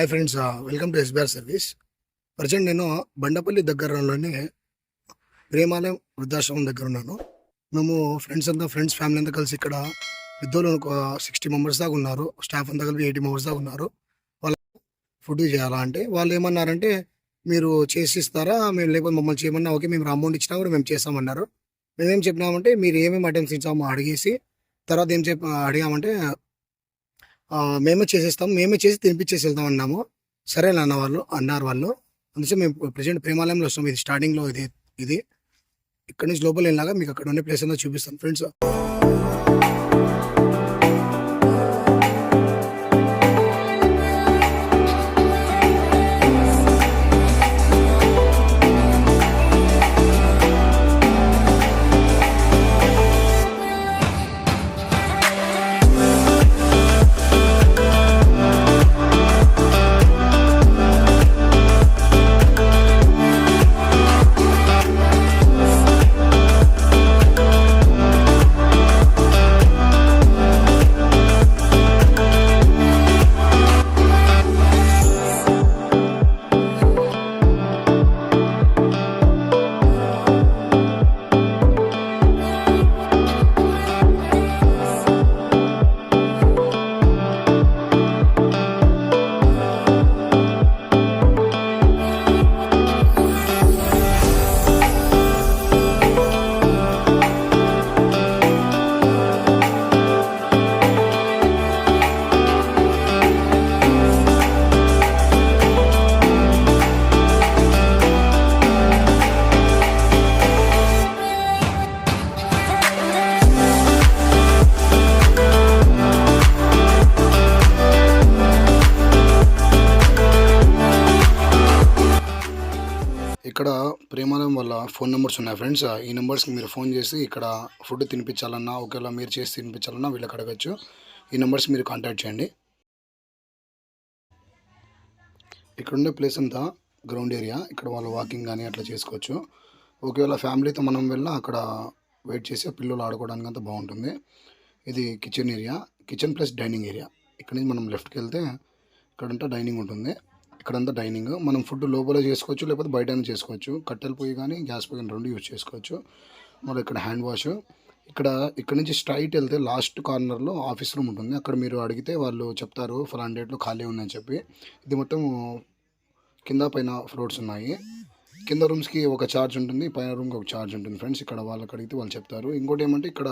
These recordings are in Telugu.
Hi friends welcome to SBR service present నేను బండపల్లి దగ్గరలోనే ప్రేమాలయం వృద్ధాశ్రమం దగ్గర ఉన్నాను మేము ఫ్రెండ్స్ అంతా ఫ్రెండ్స్ ఫ్యామిలీ అంతా కలిసి ఇక్కడ పెద్దోళ్ళు ఒక సిక్స్టీ మెంబర్స్ దాకా ఉన్నారు. స్టాఫ్ అంతా కలిపి ఎయిటీ మెంబర్స్ దాకా ఉన్నారు. వాళ్ళ ఫుడ్ చేయాలా అంటే వాళ్ళు ఏమన్నారంటే మీరు చేసి ఇస్తారా మేము లేకపోతే మమ్మల్ని చేయమన్నా? ఓకే మేము అమౌంట్ ఇచ్చినా కూడా మేము చేస్తామన్నారు. మేమేం చెప్పినామంటే మీరు ఏమేమి ఐటమ్స్ ఇచ్చామో అడిగేసి తర్వాత ఏం చెప్ప అడిగామంటే మేమే చేసేస్తాం మేమే చేసి తినిపించేసి వెళ్తాం అన్నాము. సరే అన్న వాళ్ళు అన్నారు వాళ్ళు. అందుకే మేము ప్రజెంట్ ప్రేమాలయంలో వస్తాం. ఇది స్టార్టింగ్లో ఇది ఇది. ఇక్కడ నుంచి లోపల వెళ్ళినాక మీకు అక్కడ ఉండే ప్లేస్ అంతా చూపిస్తాం. ఫ్రెండ్స్ ఇక్కడ ప్రేమాలయం వల్ల ఫోన్ నెంబర్స్ ఉన్నాయి ఫ్రెండ్స్. ఈ నెంబర్స్కి మీరు ఫోన్ చేసి ఇక్కడ ఫుడ్ తినిపించాలన్నా ఒకవేళ మీరు చేసి తినిపించాలన్నా వీళ్ళకి అడగచ్చు. ఈ నెంబర్స్ మీరు కాంటాక్ట్ చేయండి. ఇక్కడ ఉండే ప్లేస్ అంతా గ్రౌండ్ ఏరియా. ఇక్కడ వాళ్ళు వాకింగ్ కానీ అట్లా చేసుకోవచ్చు. ఒకవేళ ఫ్యామిలీతో మనం వెళ్ళినా అక్కడ వెయిట్ చేసి పిల్లలు ఆడుకోవడానికి అంతా బాగుంటుంది. ఇది kitchen area. Kitchen plus dining area. ఇక్కడ నుంచి మనం లెఫ్ట్కి వెళ్తే ఇక్కడంతా డైనింగ్ ఉంటుంది. ఇక్కడంతా డైనింగ్. మనం ఫుడ్ లోపల చేసుకోవచ్చు లేకపోతే బయటనే చేసుకోవచ్చు. కట్టెల పొయ్యి కానీ గ్యాస్ పొయ్యి కానీ రెండు యూజ్ చేసుకోవచ్చు. మళ్ళీ ఇక్కడ హ్యాండ్ వాష్. ఇక్కడ ఇక్కడ నుంచి స్ట్రైట్ వెళ్తే లాస్ట్ కార్నర్లో ఆఫీస్ రూమ్ ఉంటుంది. అక్కడ మీరు అడిగితే వాళ్ళు చెప్తారు ఫలాన్ డేట్లో ఖాళీ ఉందని చెప్పి. ఇది మొత్తం కింద పైన ఫ్లోర్స్ ఉన్నాయి. కింద రూమ్స్కి ఒక ఛార్జ్ ఉంటుంది పైన రూమ్కి ఒక ఛార్జ్ ఉంటుంది ఫ్రెండ్స్. ఇక్కడ వాళ్ళకి అడిగితే వాళ్ళు చెప్తారు. ఇంకోటి ఏమంటే ఇక్కడ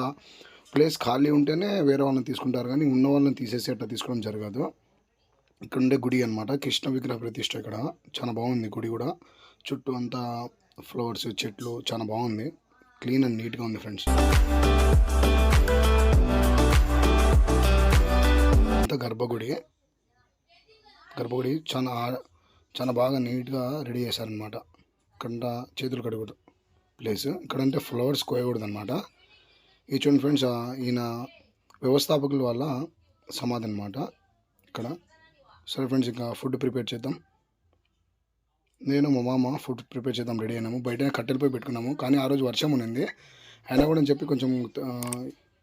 ప్లేస్ ఖాళీ ఉంటేనే వేరే వాళ్ళని తీసుకుంటారు కానీ ఉన్న వాళ్ళని తీసేసి అట్లా తీసుకోవడం జరగదు. ఇక్కడ ఉండే గుడి అనమాట కృష్ణ విగ్రహ ప్రతిష్ట ఇక్కడ. చాలా బాగుంది గుడి కూడా. చుట్టూ అంతా ఫ్లవర్స్ చెట్లు చాలా బాగుంది. క్లీన్ అండ్ నీట్గా ఉంది ఫ్రెండ్స్. అంతా గర్భగుడి. గర్భగుడి చాలా చాలా బాగా నీట్గా రెడీ చేశారనమాట ఇక్కడ చేతులు కడగదు ప్లేస్. ఇక్కడంటే ఫ్లవర్స్ కోయకూడదు అనమాట ఈ చూడండి ఫ్రెండ్స్ ఈయన వ్యవస్థాపకుల వల్ల సమాధి అనమాట ఇక్కడ. సరే ఫ్రెండ్స్ ఇంకా ఫుడ్ ప్రిపేర్ చేద్దాం. నేను మా మామ ఫుడ్ ప్రిపేర్ చేద్దాం రెడీ అయినాము. బయట కట్టెలపై పెట్టుకున్నాము. కానీ ఆ రోజు వర్షం ఉండింది. అయినా కూడా అని చెప్పి కొంచెం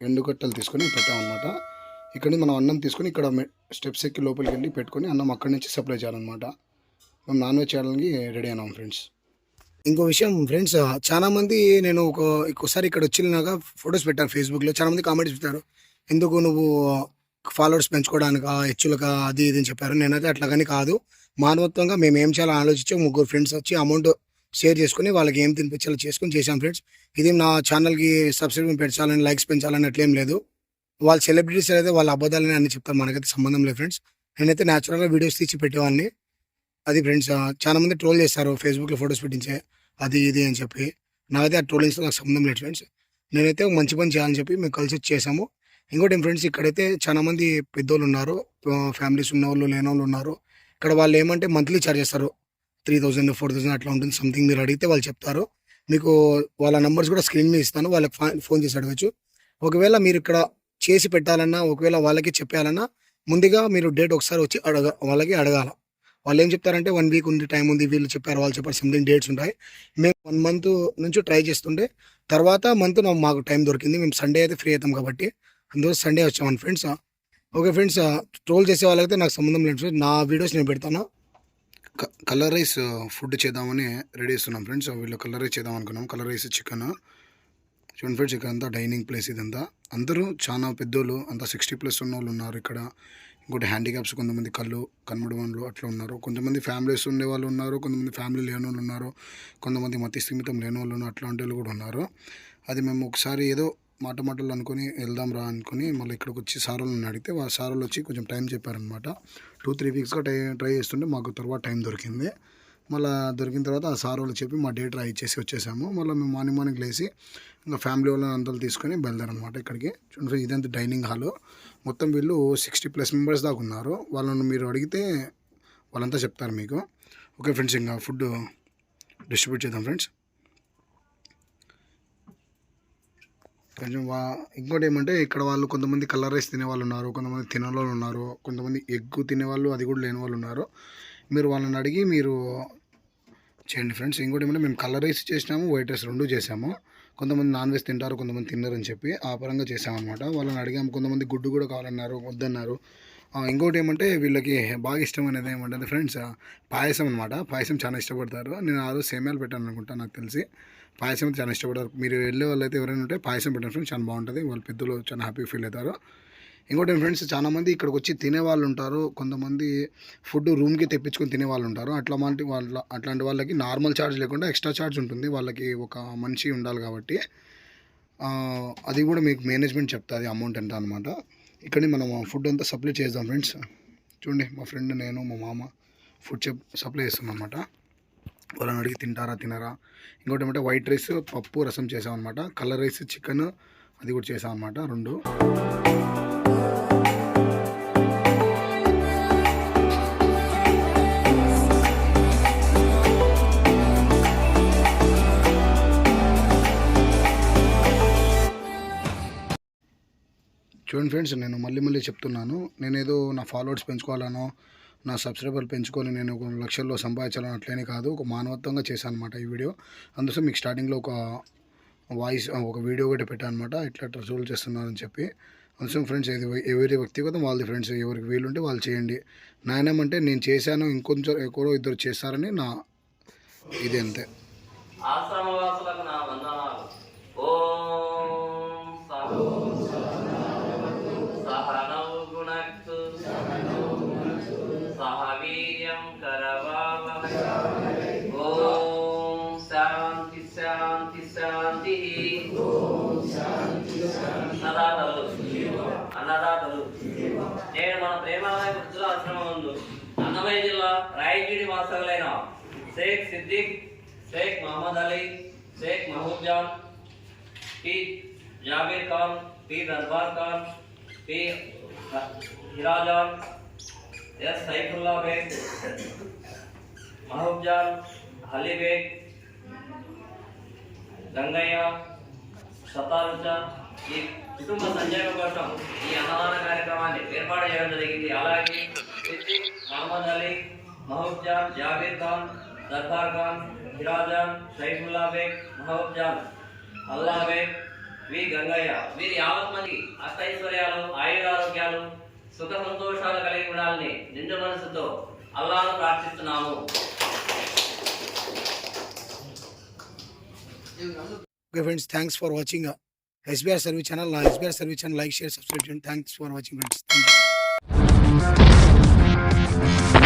ఎండు కట్టెలు తీసుకొని పెట్టామన్నమాట ఇక్కడ నుంచి మనం అన్నం తీసుకొని ఇక్కడ స్టెప్స్ ఎక్కి లోపలికి వెళ్ళి పెట్టుకొని అన్నం అక్కడి నుంచి సప్లై చేయాలన్నమాట. మేము నాన్ వెజ్ చేయడానికి రెడీ అయినాం ఫ్రెండ్స్ ఇంకో విషయం ఫ్రెండ్స్ చాలామంది నేను ఒక ఒకసారి ఇక్కడ వచ్చినాక ఫొటోస్ పెట్టాను ఫేస్బుక్లో చాలామంది కామెంట్స్ పెట్టారు. ఎందుకు నువ్వు ఫాలోవర్స్ పెంచుకోవడానికి హెచ్చులుగా అది ఇది అని చెప్పారు. నేనైతే అట్లాగని కాదు. మానవత్వంగా మేము ఏం చేయాలో ఆలోచించి ముగ్గురు ఫ్రెండ్స్ వచ్చి అమౌంట్ షేర్ చేసుకుని వాళ్ళకి ఏం తినిపించాలో చేసుకుని చేశాం ఫ్రెండ్స్ ఇది నా ఛానల్కి సబ్స్క్రైబ్ పెంచాలని లైక్స్ పెంచాలని అట్లేం లేదు. వాళ్ళ సెలబ్రిటీస్ అయితే వాళ్ళ అబద్ధాలని అన్ని చెప్తారు మనకైతే సంబంధం లేదు ఫ్రెండ్స్ నేనైతే న్యాచురల్గా వీడియోస్ తీసి పెట్టేవాడిని. అది ఫ్రెండ్స్ చాలా మంది ట్రోల్ చేస్తారు ఫేస్బుక్లో ఫొటోస్ పెట్టించే అది ఇది అని చెప్పి. నాకైతే ఆ ట్రోలింగ్స్తో నాకు సంబంధం లేదు ఫ్రెండ్స్ నేనైతే మంచి పని చేయాలని చెప్పి మేము కలిసి వచ్చేసాము ఇంకోటి ఫ్రెండ్స్ ఇక్కడైతే చాలా మంది పెద్దోళ్ళు ఉన్నారు. ఫ్యామిలీస్ ఉన్న వాళ్ళు లేని వాళ్ళు ఉన్నారు. ఇక్కడ వాళ్ళు ఏమంటే మంత్లీ ఛార్జ్ చేస్తారు. త్రీ థౌజండ్ ఫోర్ థౌసండ్ అట్లా ఉంటుంది. సంథింగ్ మీరు అడిగితే వాళ్ళు చెప్తారు. మీకు వాళ్ళ నంబర్స్ కూడా స్క్రీన్ మీద ఇస్తాను. వాళ్ళకి ఫోన్ చేసి అడగచ్చు. ఒకవేళ మీరు ఇక్కడ చేసి పెట్టాలన్నా ఒకవేళ వాళ్ళకి చెప్పాలన్నా ముందుగా మీరు డేట్ ఒకసారి వచ్చి అడగ వాళ్ళకి అడగాల. వాళ్ళు ఏం చెప్తారంటే వన్ వీక్ ఉంది టైం ఉంది. వీళ్ళు చెప్పారు వాళ్ళు చెప్పారు సంథింగ్ డేట్స్ ఉంటాయి. మేము వన్ మంత్ నుంచి ట్రై చేస్తుండే తర్వాత మంత్ మాకు టైం దొరికింది. మేము సండే అయితే ఫ్రీ అవుతాం కాబట్టి అందులో సండే వచ్చామని ఫ్రెండ్స్ ఓకే ఫ్రెండ్స్ ట్రోల్ చేసే వాళ్ళకైతే నాకు సంబంధం లేదు ఫ్రెండ్స్ నా వీడియోస్ నేను పెడతాను. కలర్ రైస్ ఫుడ్ చేద్దామని రెడీ చేస్తున్నాం ఫ్రెండ్స్ వీళ్ళు కలర్ రైస్ చేద్దాం అనుకున్నాం. కలర్ రైస్ చికెన్ చూడండి ఫ్రెండ్స్ ఇక్కడ అంతా డైనింగ్ ప్లేస్ ఇదంతా. అందరూ చాలా పెద్దోళ్ళు అంతా సిక్స్టీ ప్లస్ ఉన్న వాళ్ళు ఉన్నారు ఇక్కడ. ఇంకోటి హ్యాండిక్యాప్స్ కొంతమంది కళ్ళు కన్నుడు వాళ్ళు అట్లా ఉన్నారు. కొంతమంది ఫ్యామిలీస్ ఉండే వాళ్ళు ఉన్నారు కొంతమంది ఫ్యామిలీ లేని వాళ్ళు ఉన్నారు కొంతమంది మతి స్థిమితం లేని వాళ్ళు ఉన్నారు అట్లాంటి వాళ్ళు కూడా ఉన్నారు. అది మేము ఒకసారి ఏదో మాట మాటలు అనుకొని వెళ్దాం రా అనుకొని మళ్ళీ ఇక్కడికి వచ్చి సార్ వాళ్ళని అడిగితే ఆ సార్ వాళ్ళు వచ్చి కొంచెం టైం చెప్పారనమాట టూ త్రీ వీక్స్గా ట్రై ట్రై చేస్తుంటే మాకు తర్వాత టైం దొరికింది. మళ్ళీ దొరికిన తర్వాత ఆ సార్ వాళ్ళు చెప్పి మా డేట్ ట్రై ఇచ్చేసి వచ్చేసాము. మళ్ళీ మేము మార్నింగ్ మార్నింగ్ లేచి ఇంకా ఫ్యామిలీ వాళ్ళని అందరూ తీసుకొని బయలుదేరనమాట ఇక్కడికి. చూడండి ఇదంతా డైనింగ్ హాల్. మొత్తం వీళ్ళు సిక్స్టీ ప్లస్ మెంబర్స్ దాకా ఉన్నారు. వాళ్ళని మీరు అడిగితే వాళ్ళంతా చెప్తారు మీకు. ఓకే ఫ్రెండ్స్ ఇంకా ఫుడ్ డిస్ట్రిబ్యూట్ చేద్దాం ఫ్రెండ్స్. కొంచెం వా ఇంకోటి ఏమంటే ఇక్కడ వాళ్ళు కొంతమంది కలర్ రైస్ తినే వాళ్ళు ఉన్నారు కొంతమంది తినే వాళ్ళు ఉన్నారు కొంతమంది ఎగ్గు తినే వాళ్ళు అది కూడా లేని వాళ్ళు ఉన్నారు. మీరు వాళ్ళని అడిగి మీరు చేయండి ఫ్రెండ్స్. ఇంకోటి ఏమంటే మేము కలర్ రైస్ చేసినాము వైట్ రైస్ రెండు చేసాము. కొంతమంది నాన్ వెజ్ తింటారు కొంతమంది తిన్నారని చెప్పి ఆ పరంగా చేసామన్నమాట. వాళ్ళని అడిగాము కొంతమంది గుడ్డు కూడా కావాలన్నారు వద్దన్నారు. ఇంకోటి ఏమంటే వీళ్ళకి బాగా ఇష్టమైనది ఏమంటే ఫ్రెండ్స్ పాయసం అనమాట పాయసం చాలా ఇష్టపడతారు. నేను ఆ రోజు సేమ్యాలు పెట్టాను అనుకుంటా నాకు తెలిసి. పాయసం చాలా ఇష్టపడతారు. మీరు వెళ్ళే వాళ్ళు అయితే ఎవరైనా ఉంటే పాయసం పెట్టండి ఫ్రెండ్స్ చాలా బాగుంటుంది. వాళ్ళ పెద్దలు చాలా హ్యాపీ ఫీల్ అవుతారు. ఇంకోటి ఫ్రెండ్స్ చాలా మంది ఇక్కడికి వచ్చి తినే వాళ్ళు ఉంటారు. కొంతమంది ఫుడ్ రూమ్కి తెప్పించుకొని తినే వాళ్ళు ఉంటారు. అట్లా మంటి వాళ్ళ అట్లాంటి వాళ్ళకి నార్మల్ ఛార్జ్ లేకుండా ఎక్స్ట్రా ఛార్జ్ ఉంటుంది. వాళ్ళకి ఒక మనిషి ఉండాలి కాబట్టి. అది కూడా మీకు మేనేజ్మెంట్ చెప్తుంది అమౌంట్ ఎంత అనమాట ఇక్కడ మనం ఫుడ్ అంతా సప్లై చేద్దాం ఫ్రెండ్స్. చూడండి మా ఫ్రెండ్ నేను మా మామ ఫుడ్ చెప్ సప్లై చేస్తాం అనమాట వాళ్ళని అడిగి తింటారా తినరా. ఇంకోటి ఏమంటే వైట్ రైస్ పప్పు రసం చేసామన్నమాట కలర్ రైస్ చికెన్ అది కూడా చేసాం అనమాట రెండు. చూడండి ఫ్రెండ్స్ నేను మళ్ళీ మళ్ళీ చెప్తున్నాను. నేనేదో నా ఫాలోవర్స్ పెంచుకోవాలనో నా సబ్స్క్రైబర్లు పెంచుకొని నేను ఒక లక్షల్లో సంపాదించాలని అట్లనే కాదు ఒక మానవత్వంగా చేశాను అనమాట ఈ వీడియో. అందుకోసం మీకు స్టార్టింగ్లో ఒక వాయిస్ ఒక వీడియో కూడా పెట్టాను అనమాట ఇట్లా ట్రోల్ చేస్తున్నారని చెప్పి. అందుకోసం ఫ్రెండ్స్ ఇది ఎవరి వ్యక్తిగతం వాళ్ళది ఫ్రెండ్స్ ఎవరికి వీలుంటే వాళ్ళు చేయండి. నాయనమంటే నేను చేశాను ఇంకొంచెం ఎవరో ఇద్దరు చేస్తారని నా ఇది అంతే. Sheikh Mohammed Ali Sheikh Mehboob Jan P Jabir Khan P Darbar Khan P Hirajan S Saifulla Baig Mehboob Jan Ali Baig Gangaiah శతారుచ ఈ కుటుంబ సంక్షేమం కోసం ఈ అన్నదాన కార్యక్రమాన్ని ఏర్పాటు చేయడం జరిగింది అలాగే సిద్దిక్ మహమ్మద్ అలీ మహబూబ్ జాన్ జాబీర్ ఖాన్ దర్బార్ ఖాన్ హిరాజాన్ సైఫుల్లా బేగ్ మహబూబ్ జాన్ అల్లా బేగ్ వి గంగయ్య వీరి యావత్ మంది అష్టైశ్వర్యాలు ఆయురారోగ్యాలు సుఖ సంతోషాలు కలిగి ఉండాలని నిండు మనసుతో అల్లాను ప్రార్థిస్తున్నాము. Okay friends thanks for watching SBR service channel నా SBR service channel like share subscribe చేయండి thanks for watching friends thank you